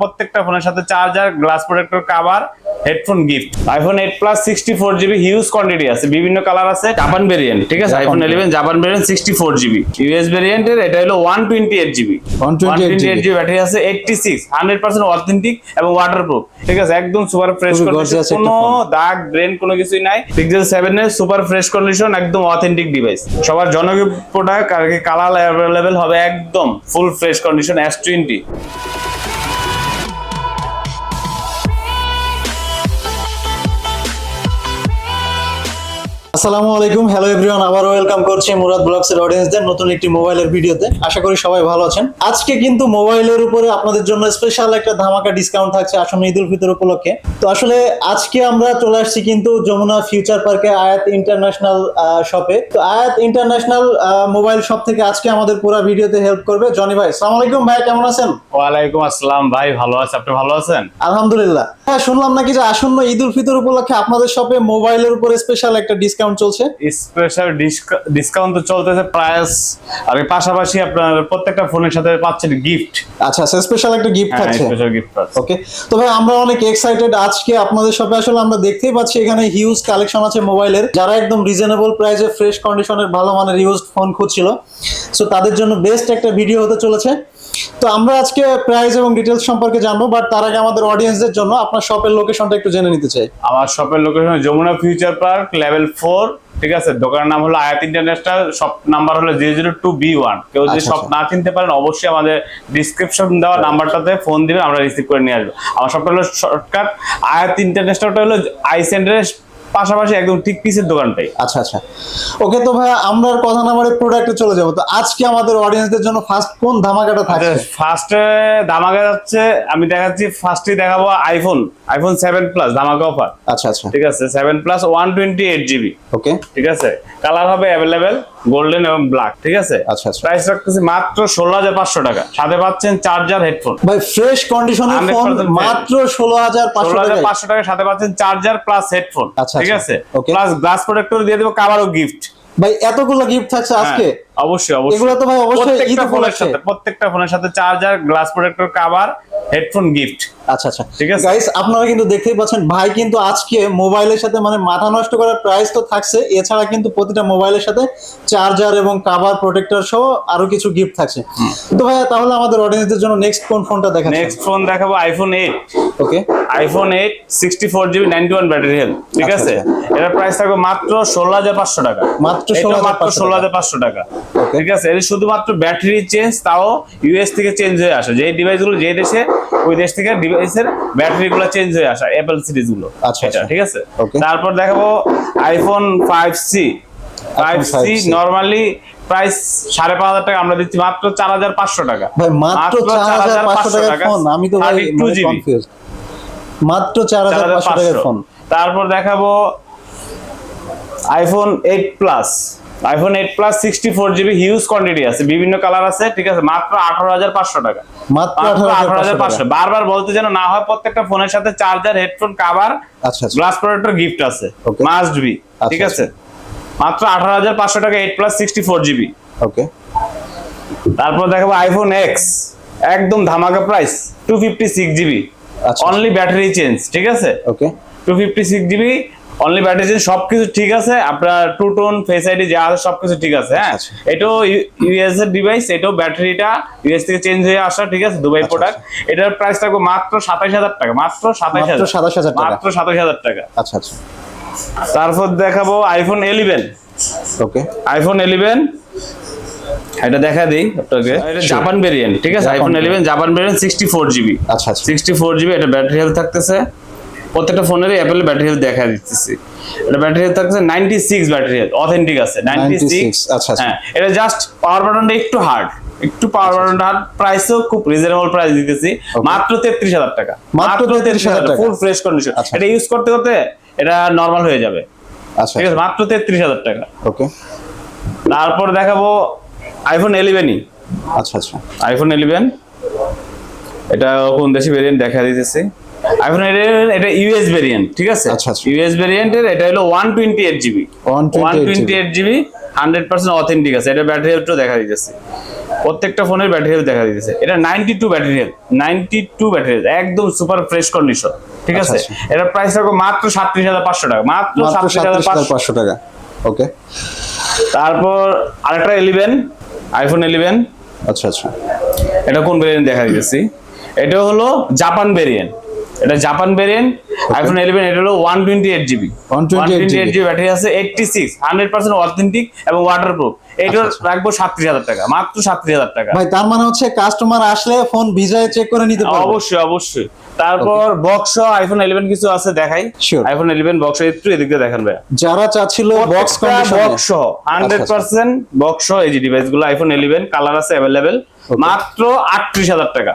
প্রত্যেকটা ফোনের সাথে charger glass protector cover headphone gift iPhone eight plus sixty four GB huge quantity আছে। বিভিন্ন কালার আছে। জাপান ভেরিয়েন্ট ঠিক আছে? IPhone eleven Japan variant sixty four GB US ভেরিয়েন্টের এটা হলো one twenty eight GB 128 eight GB battery আছে eighty six hundred percent authentic এবং ওয়াটারপ্রুফ ঠিক আছে? একদম সুপার ফ্রেশ কন্ডিশন কোনো দাগ ড্রেন কোনো কিছুই নাই। পিক্সেল সেভেন এর সুপার ফ্রেশ কন্ডিশন একদম অথেন্টিক ডিভাইস সবার জনপ্রিয় প্রোডাক্ট আর কি কালার অ্যাভেলেবেল হবে একদম full fresh condition S twenty আসসালামু আলাইকুম। হ্যালো এভরিওয়ান আবার ওয়েলকাম করছি মুরাদ ব্লগস এর অডিয়েন্সদের নতুন একটি মোবাইলের ভিডিওতে। আশা করি সবাই ভালো আছেন। আজকে কিন্তু মোবাইলের উপরে আপনাদের জন্য স্পেশাল একটা ধামাকা ডিসকাউন্ট থাকছে আসন্ন ঈদ উল ফিতর উপলক্ষে। তো আসলে আজকে আমরা চলে আসছি কিন্তু যমুনা ফিউচার পার্কে আয়াত ইন্টারন্যাশনাল শপে তো আয়াত ইন্টারন্যাশনাল মোবাইল শপ থেকে আজকে আমাদের পুরো ভিডিওতে হেল্প করবে জনি ভাই। সালাম আলাইকুম ভাই কেমন আছেন? ওয়ালাইকুম আসসালাম ভাই ভালো আছে। আপনি ভালো আছেন? আলহামদুলিল্লাহ। হ্যাঁ শুনলাম নাকি যে আসন্ন ঈদ উল ফিতর উপলক্ষে আপনাদের শপে মোবাইলের উপরে স্পেশাল একটা ডিসকাউন্ট চলছে? স্পেশাল ডিসকাউন্ট তো চলতেছে প্রাইস আর পাশাপাশি আপনার প্রত্যেকটা ফোনের সাথে পাচ্ছেন গিফট আচ্ছা স্পেশাল একটা গিফট হ্যাঁ থাকছে। স্পেশাল গিফট ওকে তো ভাই আমরা অনেক এক্সাইটেড আজকে আপনাদের শপে আসলে আমরা দেখতেই পাচ্ছি এখানে হিউজ কালেকশন আছে মোবাইলের যারা একদম রিজনেবল প্রাইসে ফ্রেশ কন্ডিশনের ভালো মানের ইউজড ফোন খুঁজছিল সো তাদের জন্য বেস্ট একটা ভিডিও হতে চলেছে। তো আমরা আজকে প্রাইস এবং ডিটেলস সম্পর্কে জানব বাট তার আগে আমাদের অডিয়েন্সদের জন্য আপনার শপের লোকেশনটা একটু জেনে নিতে চাই। আমার শপের location Jamuna future park level four ঠিক আছে? দোকানের নাম হলো Ayat international shop number zero zero zero two B one কেউ যদি আচ্ছা, শপ আচ্ছা। না চিনতে পারেন অবশ্যই আমাদের ডিসক্রিপশন দেওয়া নাম্বারটাতে ফোন দিবেন আমরা রিসিভ করে নিয়ে আসব। আমার শপটা হলো শর্টকাট আয়াত ইন্টারন্যাশনালটা হলো আই সেন্টারের পাশাপাশি একদম ঠিক পিসের দোকানটাই। আচ্ছা আচ্ছা। ওকে তো ভাই আমরা কথা না বলে প্রোডাক্টে চলে যাব। তো আজকে আমাদের অডিয়েন্সদের জন্য ফার্স্ট কোন ধামাকাটা থাকে ফার্স্টে ধামাকা যাচ্ছে আমি দেখাচ্ছি ফার্স্টই দেখাবো আইফোন আইফোন 7 প্লাস ধামাকা অফার আচ্ছা আচ্ছা। ঠিক আছে 7 plus one twenty eight GB okay ঠিক আছে? কালার হবে অ্যাভেলেবেল গোল্ডেন এবং ব্ল্যাক ঠিক আছে? আচ্ছা, আচ্ছা। প্রাইস রাখতেছি মাত্র ষোলো হাজার পাঁচশো টাকা। সাথে পাচ্ছেন চার্জার হেডফোন ভাই ফ্রেশ কন্ডিশনের ফোন মাত্র ষোলো হাজার পাঁচশো হাজার টাকা পাঁচশো টাকার সাথে পাচ্ছেন চার্জার প্লাস হেডফোন আচ্ছা, ঠিক আচ্ছা। আছে? প্লাস গ্লাস প্রোটেক্টর দিয়ে দেবো কাবারও গিফট ভাই এতগুলো গিফট থাকছে আজকে? অবশ্যই অবশ্যই। এগুলো তো ভাই অবশ্যই প্রত্যেকটা ফোনের সাথে প্রত্যেকটা ফোনের সাথে charger glass protector cover headphone gift আচ্ছা আচ্ছা। ঠিক আছে। গাইস আপনারা কিন্তু দেখতেই পাচ্ছেন ভাই কিন্তু আজকে মোবাইলের সাথে মানে মাথা নষ্ট করার প্রাইস তো থাকছে এছাড়া কিন্তু প্রতিটা মোবাইলের সাথে চার্জার এবং কাভার প্রোটেক্টর সহ আরও কিছু গিফট থাকছে। তো ভাই তাহলে আমাদের অডিয়েন্সদের জন্য নেক্সট কোন ফোনটা দেখাচ্ছেন? নেক্সট ফোন দেখাবো iPhone eight okay iPhone eight sixty four GB ninety one battery health ঠিক আচ্ছা, আছে? এটার প্রাইস থাকবে মাত্র ষোলো হাজার পাঁচশো টাকা। মাত্র 16,500 মাত্র ষোলো হাজার পাঁচশো টাকা. ঠিক আছে এটা শুধুমাত্র ব্যাটারি চেঞ্জ তাও ইউএস থেকে চেঞ্জ হয়ে আসে। যে ডিভাইসগুলো যে দেশে ওই দেশ থেকে ডিভাইসের ব্যাটারি গুলো চেঞ্জ হয়ে আসে অ্যাপেল সিরিজগুলো। আচ্ছা, এটা আচ্ছা। ঠিক আছে? তারপর দেখাবো iPhone five C five C 5C normally price সাড়ে পাঁচ হাজার টাকা আমরা দিচ্ছি মাত্র চার হাজার পাঁচশো টাকা। মাত্র চার হাজার পাঁচশো ফোন আমি তো ভাই টু জিবি কনফিউজ মাত্র চার হাজার পাঁচশো টাকার ফোন। তারপর দেখাবো iPhone eight plus iPhone eight plus sixty four GB huge quantity আছে বিভিন্ন কালার আছে ঠিক আছে? মাত্র আঠারো হাজার পাঁচশো টাকা। মাত্র আঠারো হাজার পাঁচশো বারবার বলতে যেন না হয় প্রত্যেকটা ফোনের সাথে চার্জার হেডফোন কাভার আচ্ছা আচ্ছা। গ্লাস প্রোটেক্টর গিফট আছে. মাস্ট বি ঠিক আচ্ছা, আছে? মাত্র আঠারো হাজার পাঁচশো টাকা eight plus sixty four GB okay তারপর দেখাবো আইফোন এক্স একদম ধামাকা price two fifty six GB আচ্ছা। অনলি ব্যাটারি চেঞ্জ ঠিক আছে? Okay two fifty six GB only battery change সবকিছু ঠিক আছে আপনার টু টোন ফেস আইডি যা আছে সবকিছু ঠিক আছে হ্যাঁ? আচ্ছা। এটাও ইউএস এর ডিভাইস এটাও ব্যাটারিটা ইউএস থেকে চেঞ্জ হয়ে আসা ঠিক আছে দুবাই আচ্ছা, প্রোডাক্ট এটার প্রাইস থাকবে মাত্র সাতাশ হাজার টাকা মাত্র সাতাশ হাজার। 27,000 টাকা। মাত্র সাতাশ হাজার টাকা। আচ্ছা আচ্ছা। তারপর দেখাবো iPhone eleven okay. IPhone eleven এটা দেখা দিই আপনাকে। এটা জাপান ভেরিয়েন্ট ঠিক আছে? IPhone. Eleven Japan variant sixty four GB আচ্ছা আচ্ছা। সিক্সটি ফোর জিবি এটা ব্যাটারি হেলথ থাকতেছে। প্রত্যেকটা ফোনেরই অ্যাপেল ব্যাটারি হেলথ দেখা দিতেছি। এটা battery health ninety six battery health authentic আছে নাইনটি 96, সিক্স আচ্ছা, আচ্ছা। হ্যাঁ এটা জাস্ট পাওয়ার বাটনটা একটু হার্ড একটু পাওয়ার বাটনটা হার্ড প্রাইসও খুব রিজনেবল প্রাইস দিতেছি। মাত্র তেত্রিশ হাজার টাকা। মাত্র 33,000 টাকা। ফুল ফ্রেশ কন্ডিশন আচ্ছা। এটা ইউজ করতে করতে এটা নর্মাল হয়ে যাবে। আচ্ছা ঠিক আছে মাত্র তেত্রিশ হাজার টাকা। ওকে তারপর দেখাবো আইফোন ইলেভেনই আচ্ছা আচ্ছা। আইফোন ইলেভেন এটা কোন দেশি ভেরিয়েন্ট দেখা দিতেছে। আইফোন এটা ইউএস ভেরিয়েন্ট ঠিক আছে? আচ্ছা, আচ্ছা। ইউএস ভেরিয়েন্টের এটা হলো one twenty eight GB 128 one twenty eight GB hundred percent authentic আছে। এটা ব্যাটারি হেলথও দেখা দিতেছে। প্রত্যেকটা ফোনের ব্যাটারি হেলথ দেখা দিতেছে। এটা ninety two battery health ninety two battery health একদম সুপার ফ্রেশ কন্ডিশন ঠিক আছে? আচ্ছা, এটার প্রাইস রাখব মাত্র সাতত্রিশ হাজার পাঁচশো টাকা মাত্র সাতত্রিশ হাজার পাঁচশো। পাঁচশো টাকা ওকে তারপর আরেকটা ইলেভেন আইফোন ইলেভেন আচ্ছা আচ্ছা। এটা কোন ভেরিয়েন্ট দেখা দিতেছি? এটা হলো জাপান ভেরিয়েন্ট এটা জাপান ভেরিয়েন্ট আইফোন ইলেভেন এটা হলো one twenty eight GB 128 GB battery আছে eighty six hundred percent authentic এবং ওয়াটার প্রুফ এটা আচ্ছা, রাখব সাতত্রিশ হাজার টাকা মাত্র সাতত্রিশ হাজার টাকা। ভাই তার মানে হচ্ছে কাস্টমার আসলে ফোন ভিজায় চেক করে নিতে পারবে। অবশ্যই অবশ্যই। তারপর বক্স আইফোন ইলেভেন কিছু আছে দেখাই। আইফোন ইলেভেন বক্স একটু এদিক দিয়ে দেখান ভাই যারা চাচ্ছিল বক্স কন্ডিশনে বক্স হান্ড্রেড পার্সেন্ট বক্স এই যে ডিভাইসগুলো আইফোন ইলেভেন কালার আছে অ্যাভেলেবেল মাত্র আটত্রিশ হাজার টাকা।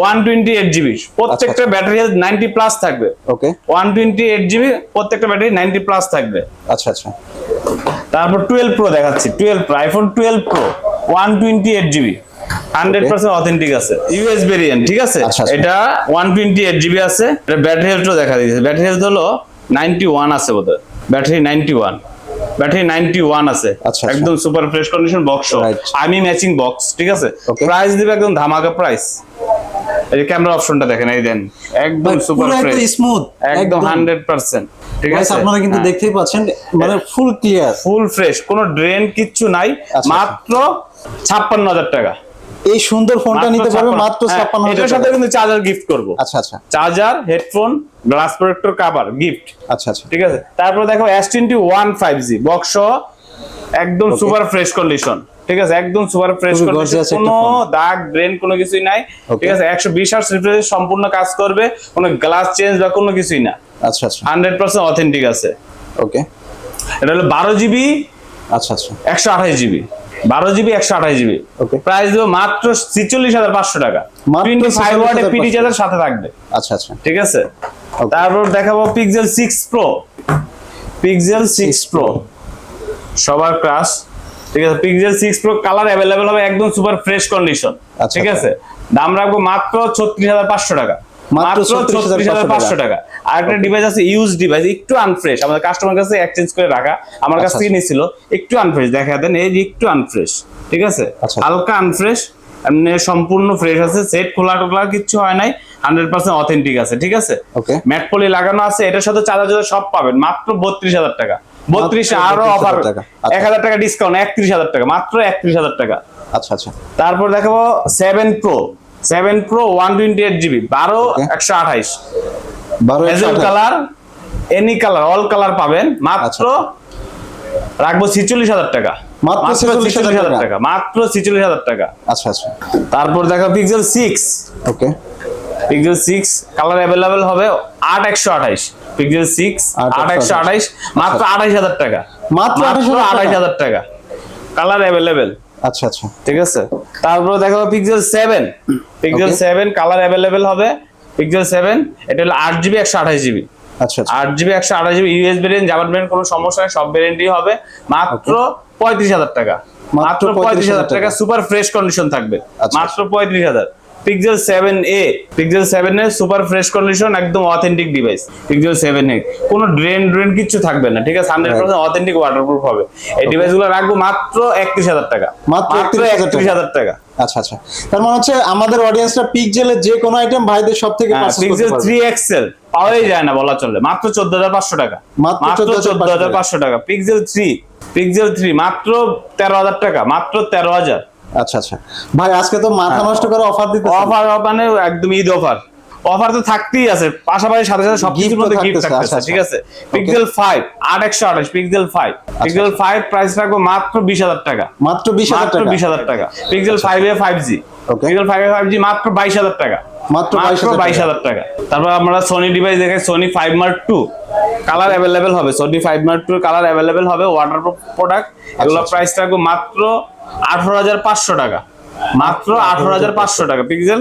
ওয়ান টোয়েন্টি এইট জিবি প্রত্যেকটা ব্যাটারি নাইনটি প্লাস থাকবে। Okay one twenty eight GB প্রত্যেকটা ব্যাটারি নাইনটি প্লাস থাকবে। আচ্ছা আচ্ছা। তারপর টুয়েলভ প্রো দেখাচ্ছি twelve pro iPhone twelve pro one twenty eight GB hundred percent authentic আছে ইউএস ভেরিয়েন্ট ঠিক আছে? আচ্ছা, আচ্ছা। এটা ওয়ান টোয়েন্টি এইট জিবি আছে এটা ব্যাটারি হেলথও দেখা দিয়েছে। ব্যাটারি হেলথ হলো নাইনটি ওয়ান আছে বোধহয় battery ninety one battery ninety one আছে। আচ্ছা, আচ্ছা। একদম সুপার ফ্রেশ কন্ডিশন বক্স আমি ম্যাচিং বক্স ঠিক আছে? প্রাইস দিবে একদম ধামাকা প্রাইস এই ক্যামেরা অপশনটা দেখেন এই দেন। একদম সুপার ফ্রেশ স্মুথ একদম হান্ড্রেড পার্সেন্ট ঠিক আছে? আপনারা কিন্তু হ্যাঁ। দেখতেই পাচ্ছেন মানে ফুল ক্লিয়ার ফুল ফ্রেশ কোনো ড্রেন কিচ্ছু নাই। আচ্ছা। মাত্র ছাপ্পান্ন হাজার টাকা। এই সুন্দর ফোনটা নিতে পারবে মাত্র হ্যাঁ, ছাপ্পান্ন হাজার এটার সাথে কিন্তু চার্জার গিফট করব। আচ্ছা আচ্ছা। Charger headphone glass protector cover gift আচ্ছা আচ্ছা। ঠিক আছে? তারপর দেখো S twenty one five G box একদম সুপার ফ্রেশ কন্ডিশন ঠিক আছে? একদম সুপার ফ্রেশ কন্ডিশন কোনো দাগ ড্রেন কোনো কিছুই নাই। ঠিক আছে? একশো বিশ হার্স রিফ্রেশ সম্পূর্ণ কাজ করবে। কোনো গ্লাস চেঞ্জ বা কোনো কিছুই না। আচ্ছা আচ্ছা। হান্ড্রেড পার্সেন্ট অথেন্টিক আছে। ওকে এটা হলো বারো জিবি আচ্ছা আচ্ছা। একশো আঠাশ জিবি বারো জিবি একশো আঠাশ জিবি. প্রাইস দেবো মাত্র ছিচল্লিশ হাজার পাঁচশো টাকা। টোয়েন্টি ফাইভ 46,500 পিটি চার্জার সাথে থাকবে। আচ্ছা আচ্ছা। ঠিক আছে? তারপর দেখাবো Pixel six pro Pixel six pro সবার ক্রাশ ঠিক আছে? Pixel six pro colour available হবে একদম সুপার ফ্রেশ কন্ডিশন আচ্ছা, ঠিক আছে? দাম রাখব মাত্র ছত্রিশ হাজার পাঁচশো টাকা। মাত্র মাত্র 36,500 ছত্রিশ হাজার পাঁচশো টাকা। আর একটা ডিভাইস আছে ইউজ ডিভাইস একটু আনফ্রেশ আমাদের কাস্টমার কাছে এক্সচেঞ্জ করে রাখা। আমার কাছ আচ্ছা, থেকে নিয়েছিল একটু আনফ্রেশ দেখা দেন এই একটু আনফ্রেশ ঠিক আছে? আচ্ছা। হালকা আনফ্রেশ এমনি সম্পূর্ণ ফ্রেশ আছে। সেট খোলা টোলা কিচ্ছু হয় নাই। হান্ড্রেড পার্সেন্ট অথেন্টিক আছে ঠিক আছে? ম্যাট পলি লাগানো আছে। এটার সাথে চার্জার সব পাবেন। মাত্র বত্রিশ হাজার টাকা। বত্রিশ আরও অফার। আচ্ছা। এক হাজার টাকা ডিসকাউন্ট একত্রিশ হাজার টাকা। মাত্র একত্রিশ হাজার টাকা। আচ্ছা আচ্ছা। তারপর দেখাবো seven pro seven pro one twenty eight GB বারো. একশো আঠাইশ। Colour any colour all colour পাবেন। মাত্র আচ্ছা। রাখব ছিচল্লিশ হাজার টাকা। মাত্র 46,000 হাজার টাকা। মাত্র ছিচল্লিশ হাজার টাকা। আচ্ছা আচ্ছা। তারপর দেখো Pixel six okay Pixel six colour available হবে আট একশো আঠাইশ। পিক্সেল সিক্স আট একশো আঠাইশ। মাত্র আঠাইশ হাজার টাকা। মাত্র 28,000 টাকা? আঠাইশ হাজার টাকা। কালার অ্যাভেলেবেল আচ্ছা আচ্ছা। ঠিক আছে? তারপর দেখো Pixel seven Pixel. Seven colour available হবে। পিক্সেল সেভেন এটা হলো আট জিবি একশো আঠাশ জিবি আচ্ছা আচ্ছা। আট জিবি একশো আঠাশ জিবি ইউএস ভেরিয়েন্ট ভেরিয়েন্ট কোনো সমস্যা নেই সব ভেরিয়েন্টই হবে। মাত্র পঁয়ত্রিশ হাজার টাকা। মাত্র পঁয়ত্রিশ হাজার 35,000 টাকা সুপার ফ্রেশ কন্ডিশন থাকবে। আচ্ছা। মাত্র পঁয়ত্রিশ হাজার। Pixel seven A Pixel seven A super fresh condition একদম authentic device Pixel seven A কোনো ড্রেন ড্রেন কিছু থাকবে না ঠিক আছে? হান্ড্রেড পার্সেন্ট অথেন্টিক ওয়াটারপ্রুফ হবে। এই ডিভাইসগুলো রাখব মাত্র একত্রিশ হাজার টাকা। মাত্র মাত্র 31,000 একত্রিশ হাজার টাকা। আচ্ছা আচ্ছা। তার মানে হচ্ছে আমাদের অডিয়েন্সরা পিকজেলের যে কোনো আইটেম ভাইদের সব থেকে পারবে। থ্রি এক্সেল পাওয়াই যায় না বলা চলে। মাত্র চোদ্দ হাজার পাঁচশো টাকা। মাত্র মাত্র 14,500 চোদ্দ হাজার পাঁচশো টাকা। পিক্সেল থ্রি পিক্সেল থ্রি মাত্র তেরো হাজার টাকা মাত্র তেরো হাজার। আচ্ছা আচ্ছা। ভাই আজকে তো মাথা নষ্ট করে অফার দিতে অফার মানে একদম ঈদ অফার অফার তো থাকতেই আছে পাশাপাশি সাথে সাথে সব Gift মধ্যে গিফট থাকতেছে, আচ্ছা, ঠিক আছে? আচ্ছা। পিক্সেল ফাইভ আট একশো আঠাশ Pixel five Pixel five price রাখব মাত্র বিশ হাজার টাকা। মাত্র বিশ টাকা মাত্র টাকা। বিশ হাজার টাকা। Pixel five A five G Pixel five A five G মাত্র বাইশ হাজার টাকা। মাত্র মাত্র 22,000 বাইশ হাজার টাকা। তারপর আমরা সোনি ডিভাইস দেখাই Sony five mark two colour available হবে। Sony five mark two colour available হবে ওয়াটার প্রোডাক্ট এগুলো। প্রাইস রাখব মাত্র আঠারো হাজার পাঁচশো টাকা। মাত্র আঠারো হাজার পাঁচশো টাকা। Pixel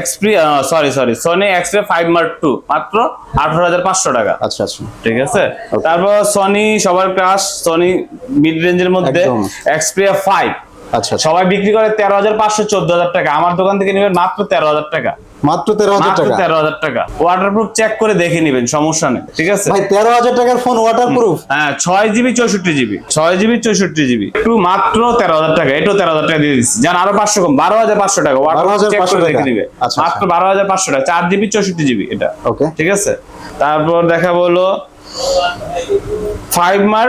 Xperia sorry sorry Sony Xperia five mark two মাত্র আঠারো হাজার পাঁচশো টাকা। আচ্ছা আচ্ছা। ঠিক আছে? তারপর সনি সবার ক্রাশ সনি মিড রেঞ্জের মধ্যে। এক্সপ্রিয়া ফাইভ আচ্ছা আচ্ছা। সবাই বিক্রি করে তেরো হাজার পাঁচশো চোদ্দ হাজার টাকা। আমার দোকান থেকে নেবেন মাত্র তেরো হাজার টাকা। মাত্র তেরো হাজার টাকা? তেরো হাজার টাকা। ওয়াটারপ্রুফ চেক করে দেখে নেবেন সমস্যা নেই ঠিক আছে? ভাই তেরো হাজার টাকার ফোন ওয়াটার প্রুফ হ্যাঁ ছয় জিবি চৌষট্টি জিবি ছয় জিবি চৌষট্টি জিবি। একটু মাত্র তেরো হাজার টাকা এটাও তেরো হাজার টাকা দিয়ে দিচ্ছি। যান আরও পাঁচশো কম বারো হাজার পাঁচশো টাকা। ওয়াটারপ্রুফ চেক করে দেখে। নিবে আচ্ছা, মাত্র আচ্ছা। বারো হাজার পাঁচশো টাকা চার জিবি চৌষট্টি জিবি এটা ওকে ঠিক আছে? তারপর দেখা বলো five mark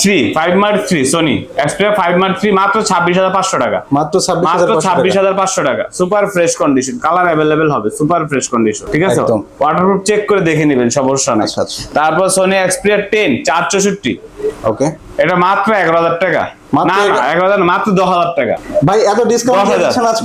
three five mark three Sony Xperia five mark three মাত্র ছাব্বিশ হাজার পাঁচশো টাকা। মাত্র মাত্র ছাব্বিশ হাজার পাঁচশো টাকা। Super fresh condition colour available হবে সুপার ফ্রেশ কন্ডিশন ঠিক আছে। ওয়াটারপ্রুফ চেক করে দেখে নেবেন সমস্যা নেই। আচ্ছা, আচ্ছা। তারপর সোনি এক্সপ্রিয়া টেন চার চৌষট্টি ওকে এটা মাত্র এগারো হাজার টাকা। মাত্র দশ হাজার টাকা। ভাই এত ডিসকাউন্ট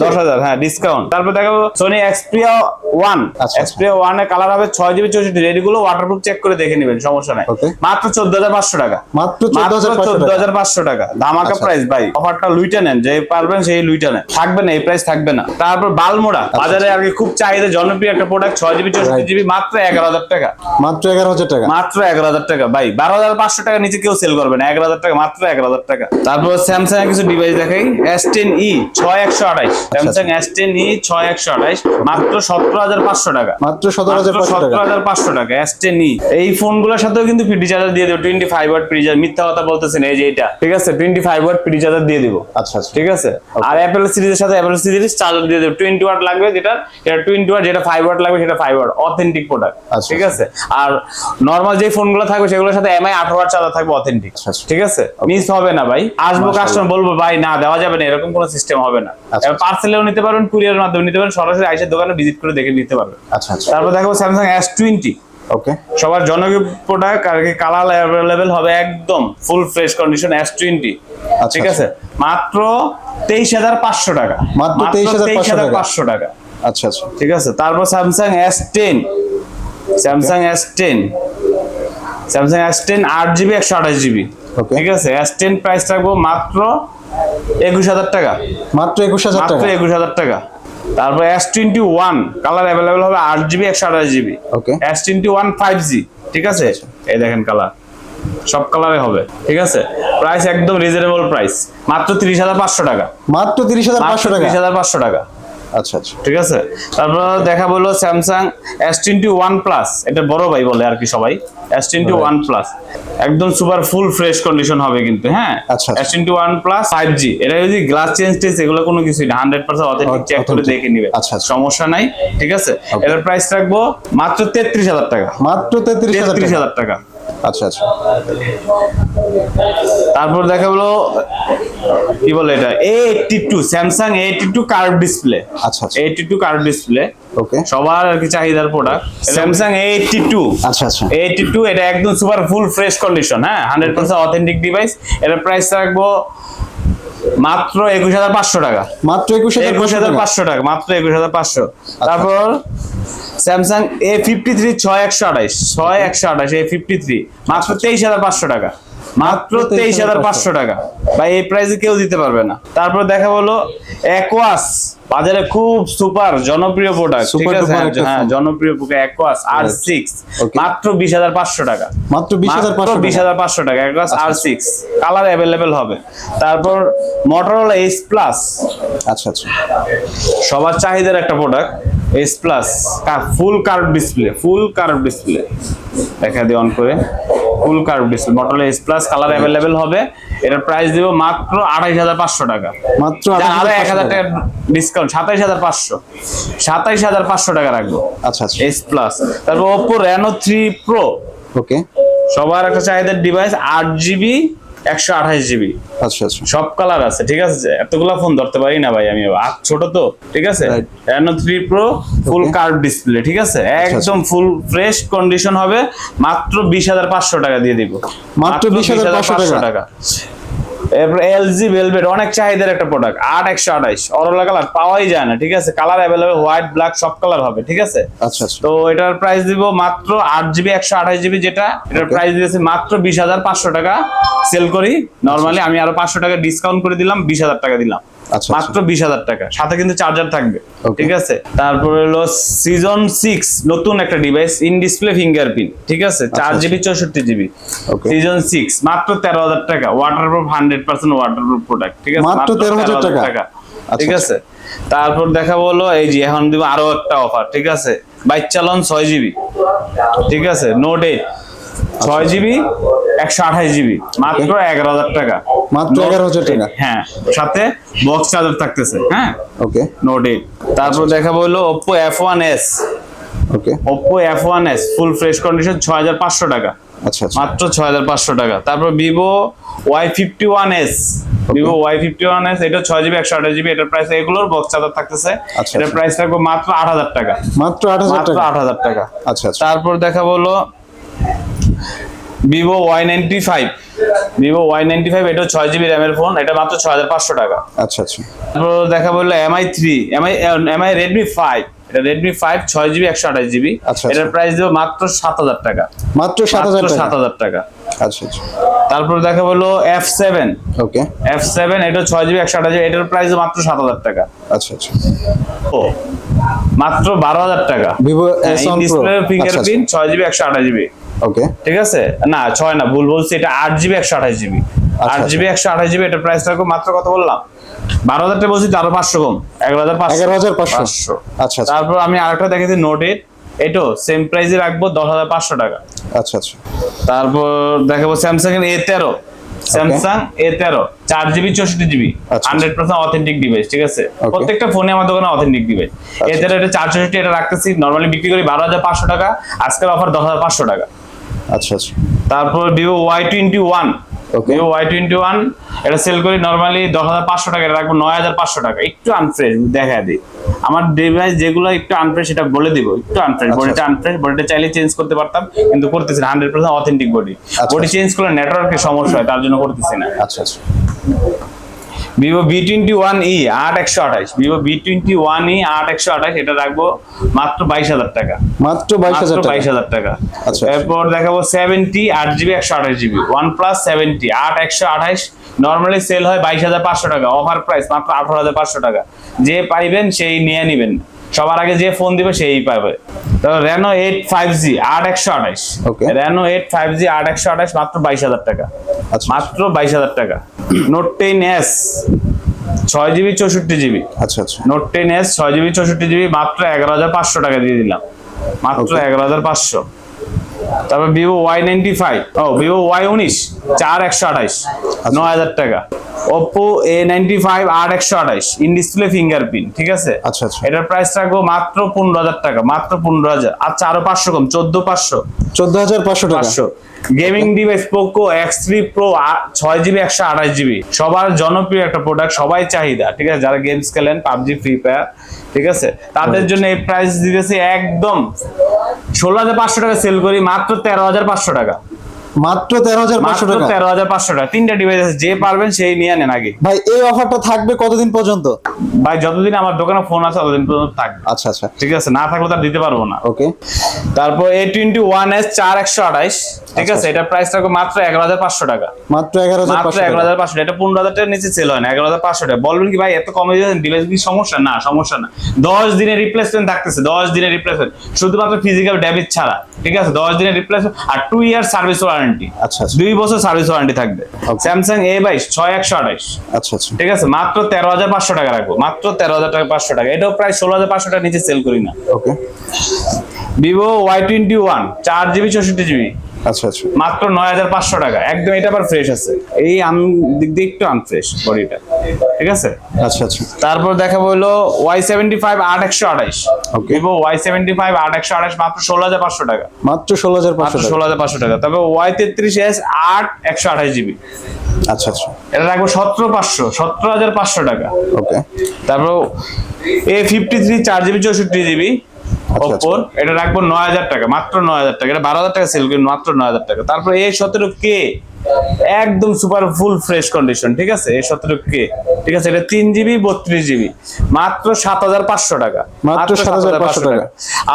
দশ হাজার হ্যাঁ ডিসকাউন্ট তারপর দেখাবো সোনি এক্সপ্রিয়া ওয়ান আচ্ছা। এক্সপ্রিয়া ওয়ানের কালার হবে ছয় জিবি চৌষট্টি এগুলো ওয়াটারপ্রুফ চেক করে দেখে নেবেন সমস্যা নাই। মাত্র চোদ্দ হাজার পাঁচশো টাকা। মাত্র চোদ্দ হাজার পাঁচশো টাকা। হাজার পাঁচশো টাকা। ধামাকা আচ্ছা। প্রাইস ভাই। অফারটা লুইটা নেন যে পারবেন সেই লুইটা নেন। থাকবে না এই প্রাইস থাকবে না। তারপর বালমোড়া বাজারে আর খুব চাহিদা জনপ্রিয় একটা প্রোডাক্ট ছয় জিবি চৌষট্টি জিবি মাত্র এগারো হাজার টাকা। মাত্র এগারো হাজার টাকা। মাত্র এগারো হাজার টাকা ভাই। বারো হাজার পাঁচশো টাকা নিচে কেউ সেল করবে না। এগারো হাজার টাকা মাত্র এগারো হাজার টাকা। তারপর স্যামসাং এর কিছু ডিভাইস দেখাই। এস টেন ই ছয় একশো আঠাইশ স্যামসাং এস টেন ই ছয় একশো আঠাইশ মাত্র সতেরো হাজার পাঁচশো টাকা। মাত্র সতেরো হাজার পাঁচশো সতেরো টাকা। হাজার পাঁচশো টাকা এস টেন ই এই ফোনগুলোর সাথেও কিন্তু ফিফটি চার্জার দিয়ে দেবো। Twenty five watt free charger মিথ্যা কথা বলতেছেন এই যে এটা। ঠিক আছে? Twenty five watt free charger দিয়ে দিব। আচ্ছা আচ্ছা। ঠিক আছে? আর অ্যাপেল সিরিজের সাথে অ্যাপেল সিরিজ চার্জার দিয়ে দেবে। টোয়েন্টি ওয়াট লাগবে যেটা এটা টোয়েন্টি ওয়াট যেটা ফাইভ ওয়াট লাগবে সেটা ফাইভ ওয়াট অথেন্টিক প্রোডাক্ট আচ্ছা, ঠিক আছে? আর নর্মাল যে ফোনগুলো থাকবে সেগুলোর সাথে এমআই আঠারো ওয়াট চার্জার থাকবে অথেন্টিক আচ্ছা, আচ্ছা। ঠিক আছে? মিস হবে না ভাই। আসব কাস্টমার বলব ভাই না দেওয়া যাবে না এরকম কোনো সিস্টেম হবে না। আচ্ছা, পার্সেলেও নিতে পারবেন কুরিয়ারের মাধ্যমে নিতে পারবেন সরাসরি আইসের দোকানে ভিজিট করে দেখে নিতে পারবেন। আচ্ছা আচ্ছা। তারপর দেখো স্যামসাং এস টোয়েন্টি ওকে সবার জনপ্রিয় প্রোডাক্ট আর কি কালার অ্যাভেলেবেল হবে একদম full fresh condition S twenty আচ্ছা, ঠিক আছে? মাত্র তেইশ হাজার পাঁচশো টাকা। মাত্র তেইশ হাজার পাঁচশো টাকা। আচ্ছা আচ্ছা। ঠিক আছে? তারপর Samsung S ten Samsung S ten Samsung S ten আট জিবি একশো আঠাশ জিবি. ঠিক আছে এস টেন প্রাইস রাখব মাত্র একুশ হাজার টাকা। মাত্র একুশ হাজার মাত্র টাকা। একুশ হাজার টাকা। তারপর S twenty one colour available হবে আট জিবি একশো আঠাশ GB Okay. S twenty one five G ঠিক আছে? এই দেখেন কালার সব কালারে হবে ঠিক আছে? প্রাইস একদম রিজনেবল প্রাইস মাত্র তিরিশ হাজার পাঁচশো টাকা। মাত্র তিরিশ হাজার পাঁচশো টাকা। তিরিশ হাজার পাঁচশো টাকা। আচ্ছা আচ্ছা। ঠিক আছে? তারপর দেখা বলল Samsung S twenty one plus এটা বড় ভাই বলে আর কি সবাই। এস টোয়েন্টি ওয়ান প্লাস একদম সুপার ফুল ফ্রেশ কন্ডিশন হবে কিন্তু হ্যাঁ। S twenty one plus five G এটা যদি গ্লাস চেঞ্জ টেস্ট এগুলো কোনো কিছুই না। হান্ড্রেড পার্সেন্ট অথেন্টিক চেক করে দেখে নিবে। আচ্ছা, আচ্ছা। সমস্যা নাই ঠিক আছে? এটার প্রাইস রাখব মাত্র তেত্রিশ হাজার টাকা। মাত্র তেত্রিশ হাজার টাকা। আচ্ছা আচ্ছা। তারপর দেখা হলো কি বলে এটা? A eighty two Samsung A eighty two curve display আচ্ছা আচ্ছা। Eighty two curve display okay সবার আর কি চাহিদার product Samsung A eighty two আচ্ছা আচ্ছা। এইটটি টু এটা একদম সুপার ফুল ফ্রেশ কন্ডিশন হ্যাঁ? হান্ড্রেড পার্সেন্ট অথেন্টিক ডিভাইস এটার প্রাইস রাখব মাত্র একুশ হাজার পাঁচশো টাকা। মাত্র একুশ একুশ হাজার পাঁচশো টাকা মাত্র একুশ হাজার পাঁচশো। তারপর স্যামসাং এ ফিফটি থ্রি ছয় একশো আঠাইশ ছয় একশো আঠাইশ এ ফিফটি থ্রি মাত্র তেইশ হাজার পাঁচশো টাকা। মাত্র তেইশ হাজার পাঁচশো টাকা। বা এই প্রাইসে কেউ দিতে পারবে না। তারপর দেখা হলো অ্যাকোয়াস বাজারে খুব সুপার জনপ্রিয় প্রোডাক্ট ঠিক আছে? হ্যাঁ। জনপ্রিয় অ্যাকোয়াস আর সিক্স মাত্র বিশ হাজার পাঁচশো টাকা। মাত্র বিশ হাজার পাঁচশো বিশ টাকা হাজার পাঁচশো টাকা Aquos R six colour available হবে। তারপর মোটরোলা এইচ প্লাস আচ্ছা আচ্ছা। সবার চাহিদার একটা product S plus full curve display full curve display দেখা দিই অন করে। Full curve display Motorola S plus colour available হবে। এটার প্রাইস দিব মাত্র আঠাইশ হাজার পাঁচশো টাকা। মাত্র আর আরও এক হাজার টাকা। ডিসকাউন্ট সাতাইশ হাজার পাঁচশো। সাতাইশ হাজার পাঁচশো টাকা রাখব। আচ্ছা আচ্ছা। এস প্লাস তারপর Oppo Reno three pro okay সবার একটা চাহিদার ডিভাইস আট জিবি একশো আঠাশ জিবি আচ্ছা আচ্ছা। সব কালার আছে ঠিক আছে? এতগুলা ফোন ধরতে পারি না ভাই আমি। ছোট তো ঠিক আছে? N Reno three pro full card curve display ঠিক আছে? আচ্ছা। একদম ফুল ফ্রেশ কন্ডিশন হবে মাত্র বিশ হাজার পাঁচশো টাকা দিয়ে দিব। মাত্র 20,500 টাকা। এরপর এলজি ভেলভেট অনেক চাহিদার একটা প্রোডাক্ট আট একশো আঠাইশ। অরলা কালার পাওয়াই যায় না ঠিক আছে? কালার অ্যাভেলেবেল হোয়াইট ব্ল্যাক সব কালার হবে ঠিক আছে? আচ্ছা আচ্ছা। তো এটার প্রাইস দিব মাত্র আট জিবি একশো আঠাশ জিবি যেটা এটার প্রাইস দিয়েছে মাত্র বিশ হাজার পাঁচশো টাকা সেল করি। নর্মালি আমি আরও পাঁচশো টাকা ডিসকাউন্ট করে দিলাম বিশ হাজার টাকা দিলাম। মাত্র বিশ হাজার টাকা। সাথে কিন্তু চার্জার থাকবে ঠিক আছে? তারপরে হলো সিজন সিক্স নতুন একটা ডিভাইস ইন ডিসপ্লে ফিঙ্গারপ্রিন্ট ঠিক আছে? চার আচ্ছা। জিবি চৌষট্টি জিবি সিজন সিক্স মাত্র তেরো হাজার টাকা। Waterproof hundred percent waterproof product ঠিক আছে? মাত্র 13,000 টাকা। ঠিক আচ্ছা। আছে? তারপর দেখা বলো এই যে এখন দিব আরও একটা অফার ঠিক আছে? বাইক চালান ছয় জিবি ঠিক আছে? নোট এইট ছয় জিবি একশো আঠাশ জিবি মাত্র এগারো হাজার টাকা। মাত্র Note 11,000 টাকা? হ্যাঁ সাথে বক্স চার্জার থাকতেছে হ্যাঁ? ওকে নোট এইট তারপর দেখা বলল Oppo F one S okay Oppo F one S full fresh condition ছয় হাজার পাঁচশো টাকা। আচ্ছা আচ্ছা। মাত্র ছয় হাজার পাঁচশো টাকা। তারপর Vivo Y fifty one S Vivo Y fifty one S এটা ছয় জিবি একশো আঠাশ জিবি এটার প্রাইস এগুলোর বক্স চার্জার থাকতেছে। আচ্ছা, এটার আচ্ছা। প্রাইস থাকবে মাত্র আট হাজার টাকা। মাত্র আট হাজার টাকা। আট হাজার টাকা। আচ্ছা আচ্ছা। তারপর দেখা বলো Vivo Y ninety five Vivo Y ninety five এটা ছয় জিবি র্যামের ফোন এটা মাত্র ছয় হাজার পাঁচশো টাকা। আচ্ছা আচ্ছা। তারপর দেখা বলল MI three MI MI Redmi five এটা রেডমি ফাইভ ছয় জিবি একশো আঠাশ জিবি আচ্ছা, এটার আচ্ছা। প্রাইস দেবো মাত্র সাত হাজার টাকা। মাত্র সাত হাজার সাত টাকা। হাজার টাকা। আচ্ছা আচ্ছা। তারপর দেখা বলল F seven okay F seven এটা ছয় জিবি একশো আঠাশ জিবি এটার প্রাইস মাত্র সাত হাজার টাকা। আচ্ছা আচ্ছা। ও মাত্র বারো হাজার টাকা। ভিভো ডিসপ্লে ফিঙ্গারপ্রিন্ট ছয় জিবি একশো আঠাশ জিবি ওকে ঠিক আছে? না ছয় না ভুল বলছি এটা আট জিবি একশো আঠাশ জিবি আট আচ্ছা। জিবি একশো আঠাশ জিবি এটা প্রাইস থাকবে মাত্র কত বললাম? বারো হাজার টাকা বলছি তারও পাঁচশো কম। এগারো হাজার এগারো হাজার পাঁচশো। আচ্ছা আচ্ছা। তারপর আমি আরেকটা দেখেছি নোট এইট এটাও সেম প্রাইসে রাখব দশ হাজার পাঁচশো টাকা। আচ্ছা আচ্ছা। তারপর দেখাবো স্যামসাং এর এ তেরো। স্যামসাং এ তেরো চার জিবি চৌষট্টি জিবি আচ্ছা। হান্ড্রেড পার্সেন্ট অথেন্টিক ডিভাইস ঠিক আছে? প্রত্যেকটা ফোনে আমার দোকানে অথেন্টিক ডিভাইস এ তেরো এটা চার চৌষট্টি এটা রাখতেছি। নর্মালি বিক্রি করি বারো হাজার পাঁচশো টাকা আজকের অফার দশ হাজার পাঁচশো টাকা। আচ্ছা আচ্ছা। তারপর Vivo Y twenty one. Vivo Y twenty one এটা সেল করি নর্মালি দশ হাজার পাঁচশো টাকা রাখব নয় হাজার পাঁচশো টাকা। একটু আনফ্রেশ দেখা দিই। আমার ডিভাইস যেগুলো একটু আনফ্রেশ সেটা বলে দিব। একটু আনফ্রেশ বডিটা আনফ্রেশ বডিটা চাইলে চেঞ্জ করতে পারতাম কিন্তু করতেছি না hundred percent authentic body body. Change করলে নেটওয়ার্কের সমস্যা হয় তার জন্য করতেছি না। আচ্ছা আচ্ছা। Vivo V twenty one E আট একশো আঠাশ। Vivo V twenty one E আট একশো আঠাশ এটা রাখব মাত্র বাইশ হাজার টাকা। মাত্র বাইশ হাজার বাইশ টাকা। হাজার টাকা। আচ্ছা। এরপর দেখাবো সেভেন্টি আট জিবি একশো আঠাশ জিবি। ওয়ান প্লাস সেভেন্টি আট একশো আঠাশ। নর্মালি সেল হয় বাইশ হাজার পাঁচশো টাকা। অফার প্রাইস মাত্র আঠারো হাজার পাঁচশো টাকা। যে পাইবেন সেই নিয়ে নিবেন। সবার আগে যে ফোন দিবে সেই পাবে। রেনো এইট ফাইভ জি আট একশো আঠাশ. রেনো এইট ফাইভ জি আট একশো আঠাশ মাত্র বাইশ হাজার টাকা। আচ্ছা। মাত্র বাইশ হাজার টাকা। নোট টেন এস ছয় জিবি চৌষট্টি জিবি। আচ্ছা আচ্ছা। নোট টেন এস ছয় জিবি চৌষট্টি জিবি মাত্র এগারো হাজার পাঁচশো টাকা দিয়ে দিলাম। মাত্র. এগারো হাজার পাঁচশো। তারপর ভিভো ওয়াই নাইনটি ফাইভ ও ভিভো ওয়াই উনিশ চার একশো আঠাইশ নয় হাজার টাকা। ওপো এ নাইনটি ফাইভ আট একশো আঠাইশ ইন ডিসপ্লে ফিঙ্গারপ্রিন্ট ঠিক আছে? আচ্ছা, আচ্ছা। এটার প্রাইস রাখব মাত্র পনেরো হাজার টাকা মাত্র পনেরো হাজার। আচ্ছা আরও পাঁচশো কম চোদ্দ পাঁচশো। চোদ্দ হাজার পাঁচশো পাঁচশো। Gaming device Poco X three pro ছয় জিবি একশো আঠাশ জিবি। সবার জনপ্রিয় একটা প্রোডাক্ট সবাই চাহিদা ঠিক আছে? যারা গেমস খেলেন পাবজি ফ্রি ফায়ার ঠিক আছে? তাদের জন্য এই প্রাইস দিতেছি একদম ষোলো হাজার পাঁচশো টাকা সেল করি মাত্র তেরো হাজার পাঁচশো টাকা। মাত্র তেরো হাজার পাঁচশো টাকা? তেরো হাজার পাঁচশো টাকা। তিনটা ডিভাইস আছে যে পারবেন সেই নিয়ে নেন আগে। ভাই এই অফারটা থাকবে কতদিন পর্যন্ত? ভাই যতদিন আমার দোকানে ফোন আছে ততদিন পর্যন্ত থাকবে। আচ্ছা আচ্ছা। ঠিক আছে? না থাকলে তার দিতে পারব না। ওকে তারপর এ টোয়েন্টি ওয়ান এস চার একশো আঠাইশ ঠিক আচ্ছা, আছে এটা প্রাইস থাকবে মাত্র এগারো হাজার পাঁচশো টাকা। মাত্র এগারো হাজার মাত্র পাঁচশো এগারো টাকা হাজার পাঁচশো এটা পনেরো হাজার টাকার নিচে সেল হয় না এগারো হাজার পাঁচশো টাকা। বলবেন কি ভাই এত কমে যাচ্ছে ডিভাইস কি সমস্যা? না সমস্যা না। দশ দিনের রিপ্লেসমেন্ট থাকতেছে দশ দিনের রিপ্লেসমেন্ট শুধুমাত্র ফিজিক্যাল ড্যামেজ ছাড়া ঠিক আছে? দশ দিনের রিপ্লেসমেন্ট আর টু ইয়ার সার্ভিস ওয়ারেন্টি আচ্ছা আচ্ছা। দুই বছর সার্ভিস ওয়ারেন্টি থাকবে। স্যামসাং এ বাইশ ছয় একশো আঠাইশ আচ্ছা আচ্ছা। ঠিক আছে? মাত্র তেরো হাজার পাঁচশো টাকা রাখব মাত্র তেরো হাজার টাকা পাঁচশো টাকা। এটাও প্রায় ষোলো হাজার পাঁচশো টাকা নিচে সেল করি না। Okay Vivo Y twenty one চার জিবি চৌষট্টি জিবি আচ্ছা আচ্ছা। মাত্র নয় হাজার পাঁচশো টাকা। একদম এটা আবার ফ্রেশ আছে। এই আম দিক দিয়ে একটু আনফ্রেশ বডিটা ঠিক আছে? আচ্ছা আচ্ছা। তারপর দেখা হলো ওয়াই সেভেন্টি ফাইভ আট একশো আঠাইশ. ভিভো ওয়াই সেভেন্টি ফাইভ আট একশো আঠাইশ মাত্র ষোলো হাজার পাঁচশো টাকা। মাত্র ষোলো হাজার পাঁচশো ষোলো হাজার পাঁচশো টাকা। তবে ওয়াই তেত্রিশ এস আট একশো আঠাইশ জিবি। আচ্ছা আচ্ছা। এটা রাখব সতেরো পাঁচশো সতেরো হাজার পাঁচশো টাকা। ওকে তারপর এ ফিফটি থ্রি চার জিবি চৌষট্টি জিবি। ওপোর এটা রাখব নয় হাজার টাকা মাত্র নয় হাজার টাকা। এটা বারো হাজার টাকা সেল করি মাত্র নয় হাজার টাকা। তারপর এ সতেরো কে? একদম সুপার ফুল ফ্রেশ কন্ডিশন ঠিক আছে? এ সতেরো কে ঠিক আছে? এটা তিন জিবি বত্রিশ জিবি মাত্র সাত হাজার পাঁচশো টাকা। মাত্র 7,500 টাকা।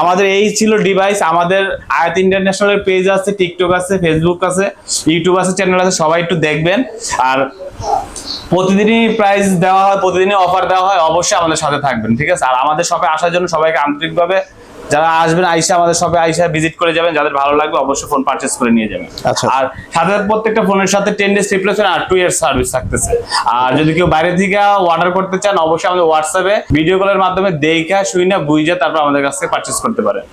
আমাদের এই ছিল ডিভাইস আমাদের আয়াত ইন্টারন্যাশনাল পেজ আছে টিকটক আছে ফেসবুক আছে ইউটিউব আছে চ্যানেল আছে সবাই একটু দেখবেন। আর প্রতিদিনই প্রাইস দেওয়া হয় প্রতিদিনই অফার দেওয়া হয় অবশ্যই আমাদের সাথে থাকবেন ঠিক আছে? আর আমাদের শপে আসার জন্য সবাইকে আন্তরিকভাবে যারা আসবেন আইসা আমাদের শপে আইসা ভিজিট করে যাবেন। যাদের ভালো লাগবে অবশ্যই ফোন পারচেস করে নিয়ে যাবেন। আচ্ছা। আর সাথে প্রত্যেকটা ফোনের সাথে টেন ডেজ রিপ্লেসমেন্ট আর টু ইয়ার সার্ভিস থাকতেছে। আর যদি কেউ বাইরে থেকে অর্ডার করতে চান অবশ্যই আমাদের হোয়াটসঅ্যাপে ভিডিও কলের মাধ্যমে দেখা শুইনা বুঝে তারপর আমাদের কাছ থেকে পারচেস করতে পারেন।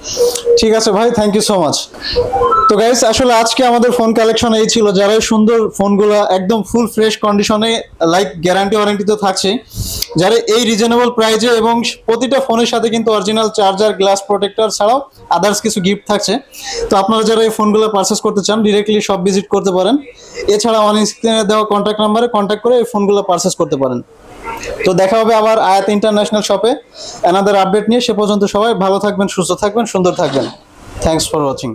ঠিক আছে ভাই থ্যাংক ইউ সো মাচ তো গাইস আসলে আজকে আমাদের ফোন কালেকশন এই ছিল। যারা সুন্দর ফোনগুলো একদম ফুল ফ্রেশ কন্ডিশনে লাইক গ্যারান্টি ওয়ারেন্টি তো থাকছে যারা এই রিজনেবল প্রাইজে এবং প্রতিটা ফোনের সাথে কিন্তু অরিজিনাল চার্জার গ্লাস প্রোটেক্টর ছাড়াও আদার্স কিছু গিফট থাকছে। তো আপনারা যারা এই ফোনগুলো পারচেস করতে চান ডিরেক্টলি সব ভিজিট করতে পারেন। এছাড়া অন স্ক্রিনে দেওয়া কন্ট্যাক্ট নাম্বারে কন্ট্যাক্ট করে এই ফোনগুলো পারচেস করতে পারেন। তো দেখা হবে আবার আয়াত ইন্টারন্যাশনাল শপে অ্যানাদার আপডেট নিয়ে সে পর্যন্ত সবাই ভালো থাকবেন, সুস্থ থাকবেন, সুন্দর থাকবেন। Thanks for watching